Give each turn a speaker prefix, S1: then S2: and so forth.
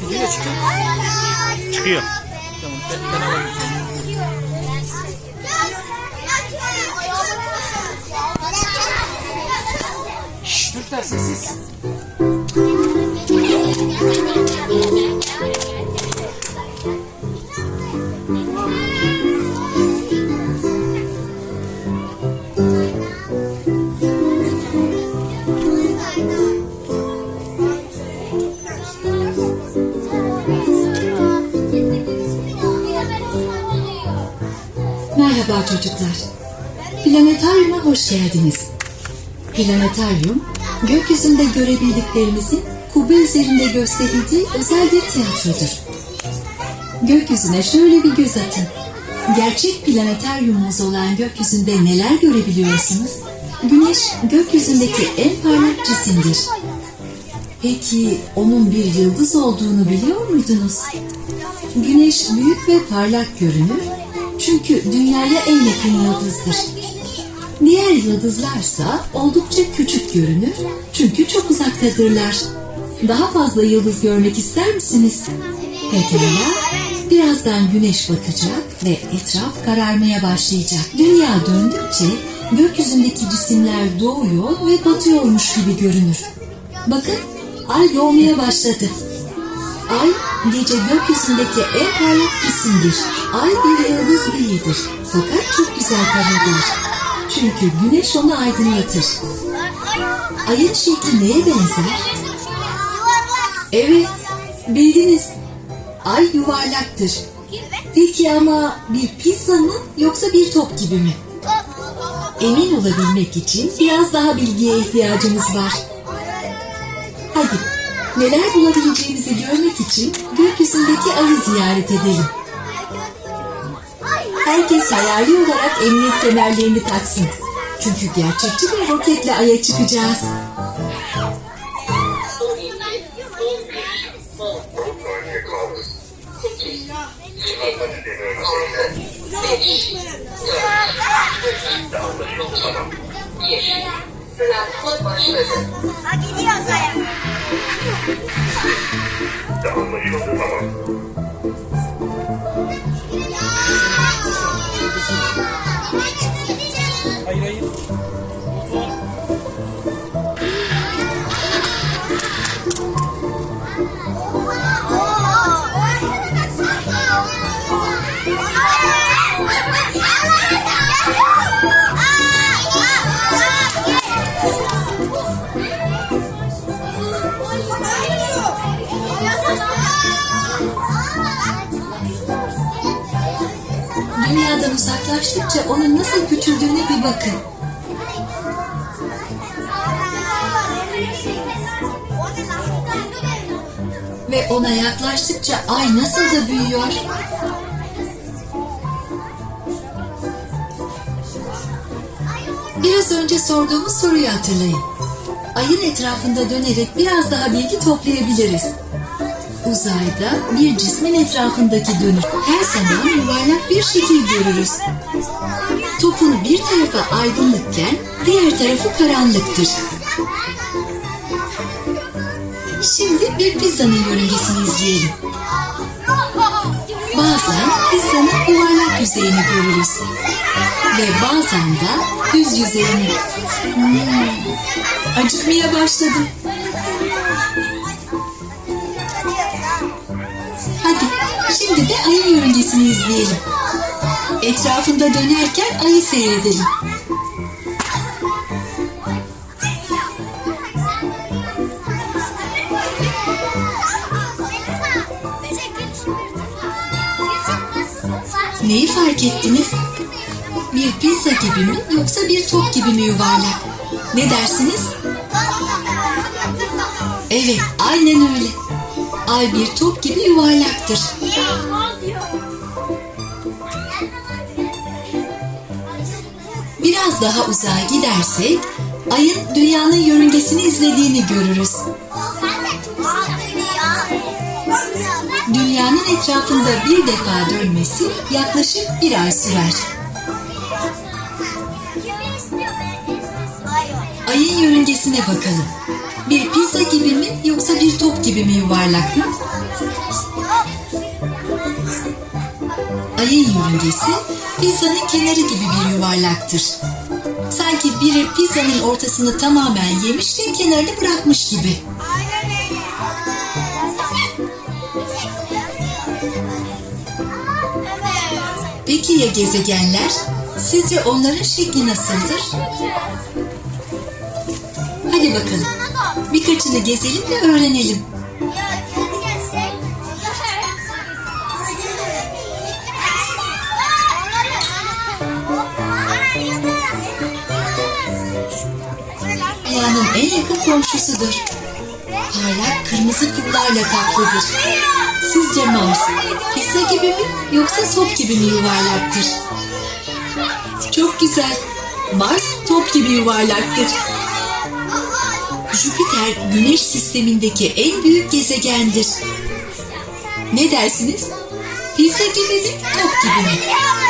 S1: Gidiyor çıkıyor. Çıkıyor. Tamam ben, ben alayım. Şşş çocuklar sessiz.
S2: Merhaba çocuklar. Planetaryum'a hoş geldiniz. Planetaryum, gökyüzünde görebildiklerimizin kubbe üzerinde gösterildiği özel bir tiyatrodur. Gökyüzüne şöyle bir göz atın. Gerçek planetaryumumuz olan gökyüzünde neler görebiliyorsunuz? Güneş gökyüzündeki en parlak cisimdir. Peki onun bir yıldız olduğunu biliyor muydunuz? Güneş büyük ve parlak görünür çünkü dünyaya en yakın yıldızdır. Diğer yıldızlarsa oldukça küçük görünür çünkü çok uzaktadırlar. Daha fazla yıldız görmek ister misiniz? Pekala. Birazdan güneş batacak ve etraf kararmaya başlayacak. Dünya döndükçe gökyüzündeki cisimler doğuyor ve batıyormuş gibi görünür. Bakın ay doğmaya başladı. Ay gece gökyüzündeki en parlak cisimdir. Ay bir yıldız değildir. Fakat çok güzel parıldır. Çünkü güneş onu aydınlatır. Ayın şekli neye benzer? Evet, bildiniz. Ay yuvarlaktır. Peki ama bir pizza mı yoksa bir top gibi mi? Emin olabilmek için biraz daha bilgiye ihtiyacımız var. Hadi neler bulabileceğimizi görmek için gökyüzündeki ayı ziyaret edelim. Herkes hayali olarak emniyet kemerlerini taksın. Çünkü gerçekçi bir roketle aya çıkacağız.
S3: Ha gidiyor saya.
S4: Anlaşıldı tamam.
S2: Dünyadan uzaklaştıkça onun nasıl küçüldüğüne bir bakın. Ve ona yaklaştıkça ay nasıl da büyüyor. Biraz önce sorduğumuz soruyu hatırlayın. Ayın etrafında dönerek biraz daha bilgi toplayabiliriz. Uzayda bir cismin etrafındaki dönüş her zaman yuvarlak bir şekil görürüz. Topun bir tarafı aydınlıkken diğer tarafı karanlıktır. Şimdi bir pizzanın yörüngesini izleyelim. Bazen pizzanın yuvarlak yüzeyini görürüz. Ve bazen de düz yüzeyini. Hmm, acıkmaya başladım. Hadi şimdi de ayın yörüngesini izleyelim. Etrafında dönerken ayı seyredelim. Neyi fark ettiniz? Bir pizza gibi mi yoksa bir top gibi mi yuvarlak? Ne dersiniz? Evet, aynen öyle. Ay bir top gibi yuvarlaktır. Biraz daha uzağa gidersek ayın dünyanın yörüngesini izlediğini görürüz. Dünyanın etrafında bir defa dönmesi yaklaşık bir ay sürer. Yörüngesine bakalım. Bir pizza gibi mi yoksa bir top gibi mi yuvarlak mı? Ayın yörüngesi pizzanın kenarı gibi bir yuvarlaktır. Sanki biri pizzanın ortasını tamamen yemiş ve kenarını bırakmış gibi. Peki ya gezegenler? Sizce onların şekli nasıldır? Hadi bakalım. Birkaçını gezelim ve öğrenelim. Dünyanın en yakın komşusudur. Parlak kırmızı kumlarla kaplıdır. Sizce Mars pizza gibi mi yoksa top gibi mi yuvarlaktır? Çok güzel. Mars top gibi yuvarlaktır. Jüpiter güneş sistemindeki en büyük gezegendir. Ne dersiniz? Pizza gibi mi, top gibi mi?